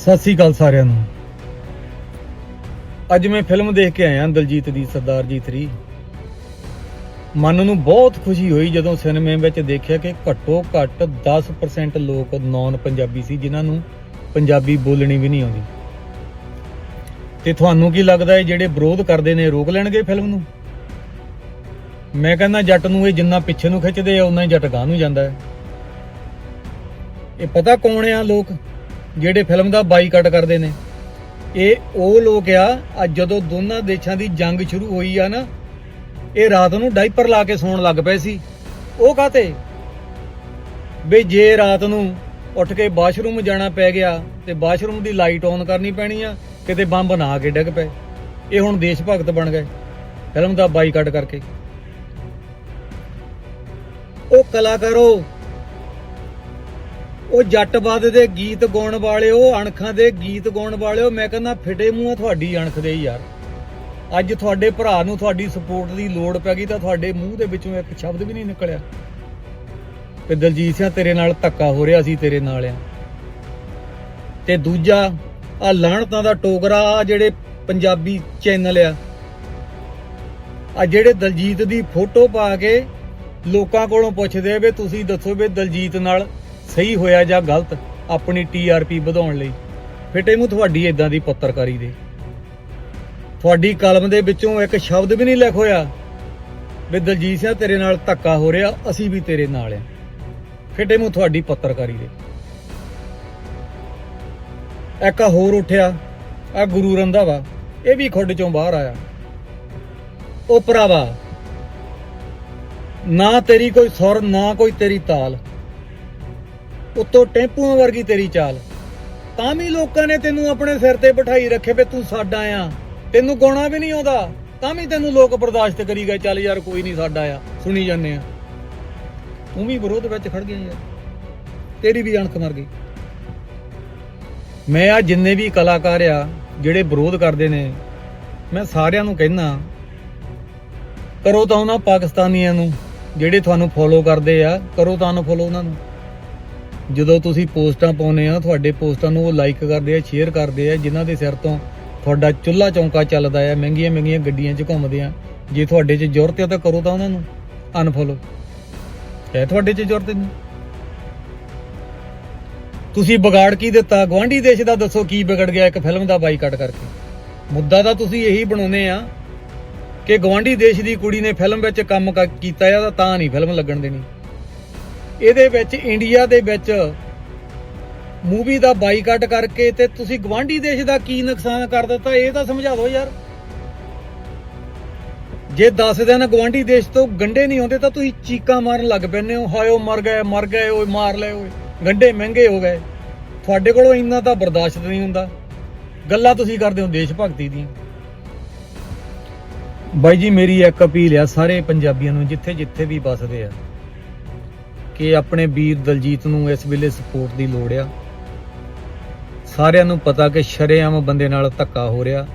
ਸਤਿ ਸ੍ਰੀ ਅਕਾਲ ਸਾਰਿਆਂ ਨੂੰ। ਅੱਜ ਮੈਂ ਫਿਲਮ ਦੇਖ ਕੇ ਆਇਆ ਦਲਜੀਤ ਦੀ, ਸਰਦਾਰ ਜੀ 3 ਮਨ ਨੂੰ ਬਹੁਤ ਖੁਸ਼ੀ ਹੋਈ ਜਦੋਂ ਸਿਨੇਮੇ ਵਿੱਚ ਦੇਖਿਆ ਕਿ ਘੱਟੋ ਘੱਟ 10% ਲੋਕ ਨੌਨ ਪੰਜਾਬੀ ਸੀ, ਜਿਨ੍ਹਾਂ ਨੂੰ ਪੰਜਾਬੀ ਬੋਲਣੀ ਵੀ ਨਹੀਂ ਆਉਂਦੀ। ਤੇ ਤੁਹਾਨੂੰ ਕੀ ਲੱਗਦਾ ਹੈ ਜਿਹੜੇ ਵਿਰੋਧ ਕਰਦੇ ਨੇ, ਰੋਕ ਲੈਣਗੇ ਫਿਲਮ ਨੂੰ? ਮੈਂ ਕਹਿੰਦਾ ਜੱਟ ਨੂੰ ਇਹ ਜਿੰਨਾ ਪਿੱਛੇ ਨੂੰ ਖਿੱਚਦੇ ਆ ਉਨਾ ਹੀ ਜੱਟ ਗਾਂ ਨੂੰ ਜਾਂਦਾ ਹੈ। ਇਹ ਪਤਾ ਕੌਣ ਆ ਲੋਕ? ਜਿਹੜੇ ਫਿਲਮ ਦਾ ਬਾਈਕਾਟ ਕਰਦੇ ਨੇ। ਇਹ ਉਹ ਲੋਕ ਆ ਅੱਜ ਜਦੋਂ ਦੋਨਾਂ ਦੇਸ਼ਾਂ ਦੀ ਜੰਗ ਸ਼ੁਰੂ ਹੋਈ ਆ ਨਾ, ਇਹ ਰਾਤ ਨੂੰ ਡਾਈਪਰ ਲਾ ਕੇ ਸੌਣ ਲੱਗ ਪਏ ਸੀ। ਉਹ ਕਾਤੇ ਵੀ ਜੇ ਰਾਤ ਨੂੰ ਉੱਠ ਕੇ ਬਾਥਰੂਮ ਜਾਣਾ ਪੈ ਗਿਆ ਤੇ ਬਾਥਰੂਮ ਦੀ ਲਾਈਟ ਔਨ ਕਰਨੀ ਪੈਣੀ ਆ, ਕਿਤੇ ਬੰਬ ਨਾ ਕੇ ਡਿੱਗ ਪਏ। ਇਹ ਹੁਣ ਦੇਸ਼ ਭਗਤ ਬਣ ਗਏ, ਫਿਲਮ ਦਾ ਬਾਈਕਾਟ ਕਰਕੇ। ਉਹ ਕਲਾਕਾਰੋ ਉਹ ਜੱਟਵਾਦ ਦੇ ਗੀਤ ਗਾਉਣ ਵਾਲਿਓ ਅਣਖਾਂ ਦੇ ਗੀਤ ਗਾਉਣ ਵਾਲਿਓ ਮੈਂ ਕਹਿੰਦਾ ਫਿਟੇ ਮੂੰਹ ਆ ਤੁਹਾਡੀ ਅਣਖ ਦੇ ਯਾਰ। ਅੱਜ ਤੁਹਾਡੇ ਭਰਾ ਨੂੰ ਤੁਹਾਡੀ ਸਪੋਰਟ ਦੀ ਲੋੜ ਪੈ ਗਈ ਤਾਂ ਤੁਹਾਡੇ ਮੂੰਹ ਦੇ ਵਿੱਚੋਂ ਇੱਕ ਸ਼ਬਦ ਵੀ ਨਹੀਂ ਨਿਕਲਿਆ। ਤੇ ਦਲਜੀਤ ਸਿੰਘ ਤੇਰੇ ਨਾਲ ਧੱਕਾ ਹੋ ਰਿਹਾ ਸੀ ਤੇਰੇ ਨਾਲ ਆ। ਤੇ ਦੂਜਾ, ਆ ਲਾਹਣਤਾਂ ਦਾ ਟੋਕਰਾ ਆ ਜਿਹੜੇ ਪੰਜਾਬੀ ਚੈਨਲ ਆ। ਆ ਜਿਹੜੇ ਦਲਜੀਤ ਦੀ ਫੋਟੋ ਪਾ ਕੇ ਲੋਕਾਂ ਕੋਲੋਂ ਪੁੱਛਦੇ ਆ ਵੀ ਤੁਸੀਂ ਦੱਸੋ ਵੀ ਦਲਜੀਤ ਨਾਲ ਸਹੀ ਹੋਇਆ ਜਾਂ ਗਲਤ, ਆਪਣੀ ਟੀਆਰਪੀ ਵਧਾਉਣ ਲਈ। ਫਿੱਟੇ ਮੂੰਹ ਤੁਹਾਡੀ ਇਦਾਂ ਦੀ ਪੱਤਰਕਾਰੀ ਦੇ। ਤੁਹਾਡੀ ਕਲਮ ਦੇ ਵਿੱਚੋਂ ਇੱਕ ਸ਼ਬਦ ਵੀ ਨਹੀਂ ਲਿਖ ਹੋਇਆ ਵੀ ਦਲਜੀਤ ਸਿੰਘ ਤੇਰੇ ਨਾਲ ਧੱਕਾ ਹੋ ਰਿਹਾ, ਅਸੀਂ ਵੀ ਤੇਰੇ ਨਾਲ ਆ। ਫਿੱਟੇ ਮੂੰਹ ਤੁਹਾਡੀ ਪੱਤਰਕਾਰੀ ਦੇ। ਇੱਕ ਹੋਰ ਉੱਠਿਆ, ਆ ਗੁਰੂ ਰੰਧਾਵਾ, ਇਹ ਵੀ ਖੁੱਡ ਚੋਂ ਬਾਹਰ ਆਇਆ। ਉਹ ਭਰਾਵਾ, ਨਾ ਤੇਰੀ ਕੋਈ ਸੁਰ, ਨਾ ਕੋਈ ਤੇਰੀ ਤਾਲ। ਉੱਤੋਂ ਟੈਂਪੂਆਂ ਵਰਗੀ ਤੇਰੀ ਚਾਲ। ਤਾਂ ਵੀ ਲੋਕਾਂ ਨੇ ਤੈਨੂੰ ਆਪਣੇ ਸਿਰ ਤੇ ਬਿਠਾਈ ਰੱਖੇ ਵੀ ਤੂੰ ਸਾਡਾ ਆ। ਤੈਨੂੰ ਗਾਉਣਾ ਵੀ ਨਹੀਂ ਆਉਂਦਾ, ਤਾਂ ਵੀ ਤੈਨੂੰ ਲੋਕ ਬਰਦਾਸ਼ਤ ਕਰੀ ਗਏ, ਚੱਲ ਯਾਰ ਕੋਈ ਨਹੀਂ ਸਾਡਾ ਆ, ਸੁਣੀ ਜਾਂਦੇ ਆ। ਤੂੰ ਵੀ ਵਿਰੋਧ ਵਿੱਚ ਖੜ ਗਿਆ ਯਾਰ, ਤੇਰੀ ਵੀ ਅਣਖ ਮਰ ਗਈ। ਮੈਂ ਆ ਜਿੰਨੇ ਵੀ ਕਲਾਕਾਰ ਆ, ਜਿਹੜੇ ਵਿਰੋਧ ਕਰਦੇ ਨੇ, ਮੈਂ ਸਾਰਿਆਂ ਨੂੰ ਕਹਿਣਾ ਕਰੋ ਤਾਂ ਉਹਨਾਂ ਪਾਕਿਸਤਾਨੀਆਂ ਨੂੰ, ਜਿਹੜੇ ਤੁਹਾਨੂੰ ਫੋਲੋ ਕਰਦੇ ਆ, ਕਰੋ ਤਾਂ ਅਨਫੋਲੋ ਉਹਨਾਂ ਨੂੰ। ਜਦੋਂ ਤੁਸੀਂ ਪੋਸਟਾਂ ਪਾਉਨੇ ਆ, ਤੁਹਾਡੇ ਪੋਸਟਾਂ ਨੂੰ ਉਹ ਲਾਈਕ ਕਰਦੇ ਆ ਸ਼ੇਅਰ ਕਰਦੇ ਆ, ਜਿਨ੍ਹਾਂ ਦੇ ਸਿਰ ਤੋਂ ਤੁਹਾਡਾ ਚੁੱਲ੍ਹਾ ਚੌਂਕਾ ਚੱਲਦਾ ਆ, ਮਹਿੰਗੀਆਂ ਮਹਿੰਗੀਆਂ ਗੱਡੀਆਂ 'ਚ ਘੁੰਮਦੇ ਆ। ਜੇ ਤੁਹਾਡੇ 'ਚ ਜ਼ਰੂਰਤ ਆ ਤਾਂ ਕਰੋ ਤਾਂ ਉਹਨਾਂ ਨੂੰ। ਅਨਫੋਲੋ ਹੈ ਤੁਹਾਡੇ 'ਚ ਜ਼ਰੂਰਤ ਨਹੀਂ। ਤੁਸੀਂ ਵਿਗਾੜ ਕੀ ਦਿੱਤਾ? ਗਵਾਂਢੀ ਦੇਸ਼ ਦਾ ਦੱਸੋ ਕੀ ਵਿਗੜ ਗਿਆ ਇੱਕ ਫਿਲਮ ਦਾ ਬਾਈਕਾਟ ਕਰਕੇ। ਮੁੱਦਾ ਤਾਂ ਤੁਸੀਂ ਇਹੀ ਬਣਾਉਨੇ ਆ ਕਿ ਗਵਾਂਢੀ ਦੇਸ਼ ਦੀ ਕੁੜੀ ਨੇ ਫਿਲਮ ਵਿੱਚ ਕੰਮ ਕੀਤਾ ਆ ਤਾਂ ਨਹੀਂ ਫਿਲਮ ਲੱਗਣ ਦੇਣੀ। ਇਹਦੇ ਵਿੱਚ ਇੰਡੀਆ ਦੇ ਵਿੱਚ ਮੂਵੀ ਦਾ ਬਾਈਕਾਟ ਕਰਕੇ ਤੇ ਤੁਸੀਂ ਗਵਾਂਢੀ ਦੇਸ਼ ਦਾ ਕੀ ਨੁਕਸਾਨ ਕਰ ਦਿੱਤਾ, ਇਹ ਤਾਂ ਸਮਝਾ ਦਿਓ ਯਾਰ। ਜੇ 10 ਦਿਨ ਗਵਾਂਢੀ ਦੇਸ਼ ਤੋਂ ਗੰਡੇ ਨਹੀਂ ਆਉਂਦੇ ਤਾਂ ਤੁਸੀਂ ਚੀਕਾਂ ਮਾਰਨ ਲੱਗ ਪੈਂਦੇ ਹੋ। ਹਾਇਓ ਮਰ ਗਏ ਮਰ ਗਏ, ਓਏ, ਮਾਰ ਲੈ ਓਏ। ਗੰਡੇ ਮਹਿੰਗੇ ਹੋ ਗਏ। ਤੁਹਾਡੇ ਕੋਲੋਂ ਇੰਨਾ ਤਾਂ ਬਰਦਾਸ਼ਤ ਨਹੀਂ ਹੁੰਦਾ। ਗੱਲਾਂ ਤੁਸੀਂ ਕਰਦੇ ਹੋ ਦੇਸ਼ ਭਗਤੀ ਦੀ ਬਾਈ ਜੀ, ਮੇਰੀ ਇੱਕ ਅਪੀਲ ਆ, ਸਾਰੇ ਪੰਜਾਬੀਆਂ ਨੂੰ ਜਿੱਥੇ ਜਿੱਥੇ ਵੀ ਵੱਸਦੇ ਆ। ਕਿ ਆਪਣੇ ਵੀਰ ਦਲਜੀਤ ਨੂੰ ਇਸ ਵੇਲੇ ਸਪੋਰਟ ਦੀ ਲੋੜ ਆ। ਸਾਰਿਆਂ ਨੂੰ ਪਤਾ ਕਿ ਸ਼ਰੇਆਮ ਬੰਦੇ ਨਾਲ ਧੱਕਾ ਹੋ ਰਿਹਾ।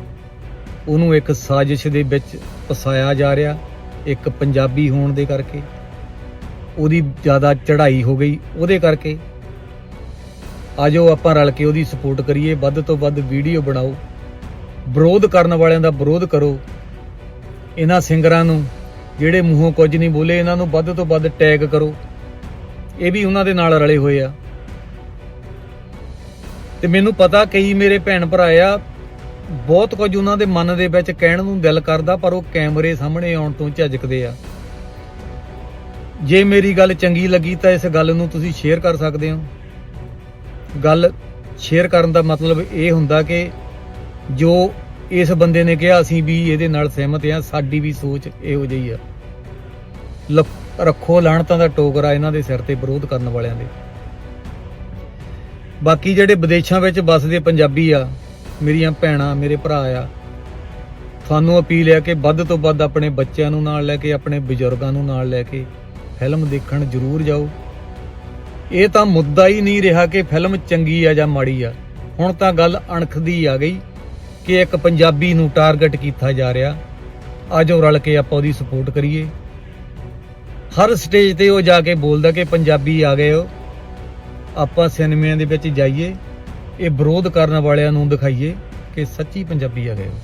ਉਹਨੂੰ ਇੱਕ ਸਾਜ਼ਿਸ਼ ਦੇ ਵਿੱਚ ਫਸਾਇਆ ਜਾ ਰਿਹਾ, ਇੱਕ ਪੰਜਾਬੀ ਹੋਣ ਦੇ ਕਰਕੇ। ਉਹਦੀ ਜ਼ਿਆਦਾ ਚੜ੍ਹਾਈ ਹੋ ਗਈ ਉਹਦੇ ਕਰਕੇ। ਆਜੋ ਆਪਾਂ ਰਲ ਕੇ ਉਹਦੀ ਸਪੋਰਟ ਕਰੀਏ, ਵੱਧ ਤੋਂ ਵੱਧ ਵੀਡੀਓ ਬਣਾਓ। ਵਿਰੋਧ ਕਰਨ ਵਾਲਿਆਂ ਦਾ ਵਿਰੋਧ ਕਰੋ। ਇਹਨਾਂ ਸਿੰਗਰਾਂ ਨੂੰ ਜਿਹੜੇ ਮੂੰਹੋਂ ਕੁਝ ਨਹੀਂ ਬੋਲੇ, ਇਹਨਾਂ ਨੂੰ ਵੱਧ ਤੋਂ ਵੱਧ ਟੈਗ ਕਰੋ। ਇਹ ਵੀ ਉਹਨਾਂ ਦੇ ਨਾਲ ਰਲੇ ਹੋਏ ਆ। ਤੇ ਮੈਨੂੰ ਪਤਾ ਕਈ ਮੇਰੇ ਭੈਣ ਭਰਾ ਆ, ਬਹੁਤ ਕੁਝ ਉਹਨਾਂ ਦੇ ਮਨ ਦੇ ਵਿੱਚ ਕਹਿਣ ਨੂੰ ਦਿਲ ਕਰਦਾ, ਪਰ ਉਹ ਕੈਮਰੇ ਸਾਹਮਣੇ ਆਉਣ ਤੋਂ ਝਿਜਕਦੇ ਆ। ਜੇ ਮੇਰੀ ਗੱਲ ਚੰਗੀ ਲੱਗੀ ਤਾਂ ਇਸ ਗੱਲ ਨੂੰ ਤੁਸੀਂ ਸ਼ੇਅਰ ਕਰ ਸਕਦੇ ਹੋ। ਗੱਲ ਸ਼ੇਅਰ ਕਰਨ ਦਾ ਮਤਲਬ ਇਹ ਹੁੰਦਾ ਕਿ ਜੋ ਇਸ ਬੰਦੇ ਨੇ ਕਿਹਾ, ਅਸੀਂ ਵੀ ਇਹਦੇ ਨਾਲ ਸਹਿਮਤ ਹਾਂ ਸਾਡੀ ਵੀ ਸੋਚ ਇਹੋ ਜਿਹੀ ਆ। ਰੱਖੋ ਲਾਹਣਤਾਂ ਦਾ ਟੋਕਰਾ ਇਹਨਾਂ ਦੇ ਸਿਰ ਤੇ ਵਿਰੋਧ ਕਰਨ ਵਾਲਿਆਂ ਦੇ। ਬਾਕੀ ਜਿਹੜੇ ਵਿਦੇਸ਼ਾਂ ਵਿੱਚ ਵੱਸਦੇ ਪੰਜਾਬੀ ਆ, ਮੇਰੀਆਂ ਭੈਣਾਂ, ਮੇਰੇ ਭਰਾ ਆ ਤੁਹਾਨੂੰ ਅਪੀਲ ਹੈ ਕਿ ਵੱਧ ਤੋਂ ਵੱਧ ਆਪਣੇ ਬੱਚਿਆਂ ਨੂੰ ਨਾਲ ਲੈ ਕੇ, ਆਪਣੇ ਬਜ਼ੁਰਗਾਂ ਨੂੰ ਨਾਲ ਲੈ ਕੇ ਫਿਲਮ ਦੇਖਣ ਜ਼ਰੂਰ ਜਾਓ। ਇਹ ਤਾਂ ਮੁੱਦਾ ਹੀ ਨਹੀਂ ਰਿਹਾ ਕਿ ਫਿਲਮ ਚੰਗੀ ਆ ਜਾਂ ਮਾੜੀ ਆ। ਹੁਣ ਤਾਂ ਗੱਲ ਅਣਖ ਦੀ ਆ ਗਈ ਕਿ ਇੱਕ ਪੰਜਾਬੀ ਨੂੰ ਟਾਰਗੇਟ ਕੀਤਾ ਜਾ ਰਿਹਾ। ਆਜੋ ਰਲ ਕੇ ਆਪਾਂ ਉਹਦੀ ਸਪੋਰਟ ਕਰੀਏ। ਹਰ ਸਟੇਜ ਤੇ ਉਹ ਜਾ ਕੇ ਬੋਲਦਾ ਕਿ ਪੰਜਾਬੀ ਆ ਗਏ ਹੋ। ਆਪਾਂ ਸਿਨੇਮਿਆਂ ਦੇ ਵਿੱਚ ਜਾਈਏ, ਇਹ ਵਿਰੋਧ ਕਰਨ ਵਾਲਿਆਂ ਨੂੰ ਦਿਖਾਈਏ ਕਿ ਸੱਚੀ ਪੰਜਾਬੀ ਆ ਗਏ ਹੋ।